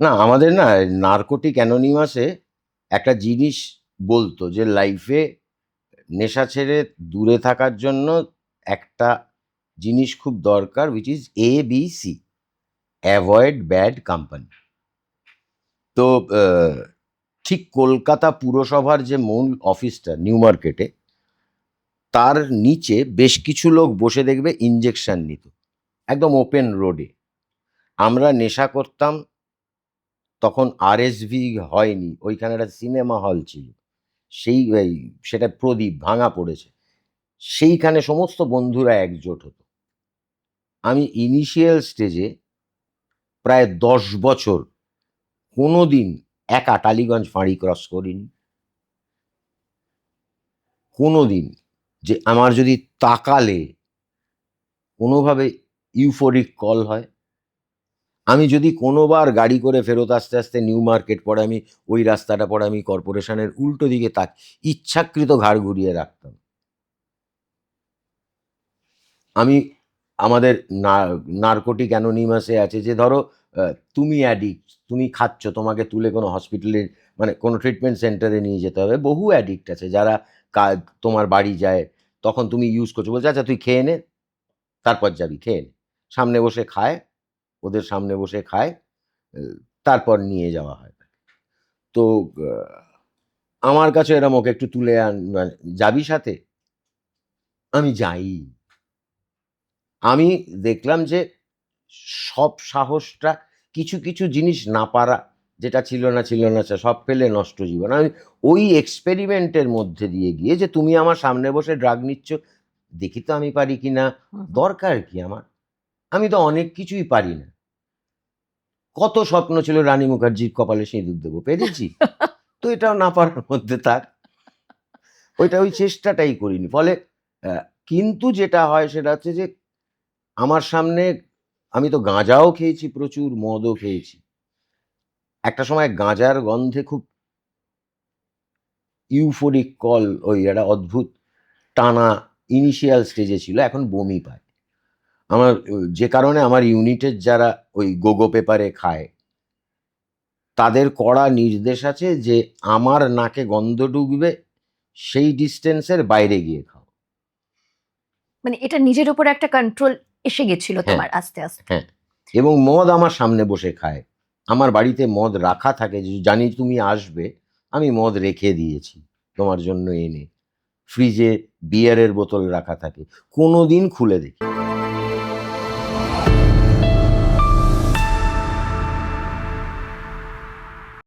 না, আমাদের না নার্কোটিক অ্যানোনিমাসে একটা জিনিস বলতো যে লাইফে নেশা ছেড়ে দূরে থাকার জন্য একটা জিনিস খুব দরকার which is A B C avoid bad company তো ঠিক কলকাতা পুরসভার যে মূল অফিসটা নিউ মার্কেটে তার নিচে বেশ কিছু লোক বসে দেখবে ইঞ্জেকশন নিত। একদম ওপেন রোডে আমরা নেশা করতাম তখন আরএসভি হয়নি, ওইখানে একটা সিনেমা হল ছিল। সেই সেটা প্রদীপ ভাঙা পড়েছে। সেইখানে সমস্ত বন্ধুরা একজোট হতো। আমি ইনিশিয়াল স্টেজে প্রায় দশ বছর কোনো দিন একা টালিগঞ্জ ফাঁড়ি ক্রস করিনি। কোনো দিন যে আমার যদি তাকালে কোনোভাবে ইউফোরিক কল হয় আমি যদি কোনোবার গাড়ি করে ফেরত আস্তে আস্তে নিউ মার্কেট পরে আমি ওই রাস্তাটা পরে আমি কর্পোরেশনের উল্টো দিকে তাক, ইচ্ছাকৃত ঘাড় ঘুরিয়ে রাখতাম। আমি, আমাদের নার্কোটিক অ্যানোনিমাসে আছে যে ধরো তুমি অ্যাডিক্ট তুমি খাচ্ছ, তোমাকে তুলে কোনো হসপিটালে মানে কোনো ট্রিটমেন্ট সেন্টারে নিয়ে যেতে হবে, বহু অ্যাডিক্ট আছে যারা তোমার বাড়ি যায়, তখন তুমি ইউজ করছ, বলছে আচ্ছা তুই খেয়ে নে, তারপর যাবি, খেয়ে নে। সামনে বসে খায় ওদের সামনে বসে খায় তারপর নিয়ে যাওয়া হয় তো আমার কাছে এরম ওকে একটু তুলে আন মানে, যাবি সাথে? আমি যাই। আমি দেখলাম যে সব সাহসটা কিছু কিছু জিনিস না পারা যেটা ছিল না ছিল না সব পেলে নষ্ট জীবন। আমি ওই এক্সপেরিমেন্টের মধ্যে দিয়ে গিয়ে যে তুমি আমার সামনে বসে ড্রাগ নিচ্ছ দেখি তো আমি পারি কি না দরকার কি আমার? আমি তো অনেক কিছুই পারি না। কত স্বপ্ন ছিল রানী মুখার্জির কপালে সিঁদুর দেবো পেরেছি? তো এটাও না পারার মধ্যে থাক ওইটা ওই চেষ্টাটাই করিনি। ফলে আহ, কিন্তু যেটা হয় সেটা হচ্ছে যে আমার সামনে আমি তো গাঁজাও খেয়েছি প্রচুর মদও খেয়েছি। একটা সময় গাঁজার গন্ধে খুব ইউফোরিক কল ওই একটা অদ্ভুত টানা ইনিশিয়াল স্টেজে ছিল এখন বমি পায়। আমার যে কারণে আমার ইউনিটের যারা ওই গোগো পেপারে খায় তাদের কড়া নির্দেশ আছে যে আমার নাকে গন্ধ ঢুকবে সেই ডিস্টেন্সের বাইরে গিয়ে খাও। মানে এটা নিজের উপর একটা কন্ট্রোল এসে গেছিল হ্যাঁ। তোমার আস্তে আস্তে। হ্যাঁ। এবং মদ আমার সামনে বসে খায়। আমার বাড়িতে মদ রাখা থাকে যে জানি তুমি আসবে আমি মদ রেখে দিয়েছি তোমার জন্য এনে। ফ্রিজে বিয়ারের বোতল রাখা থাকে। কোনো দিন খুলে দেখি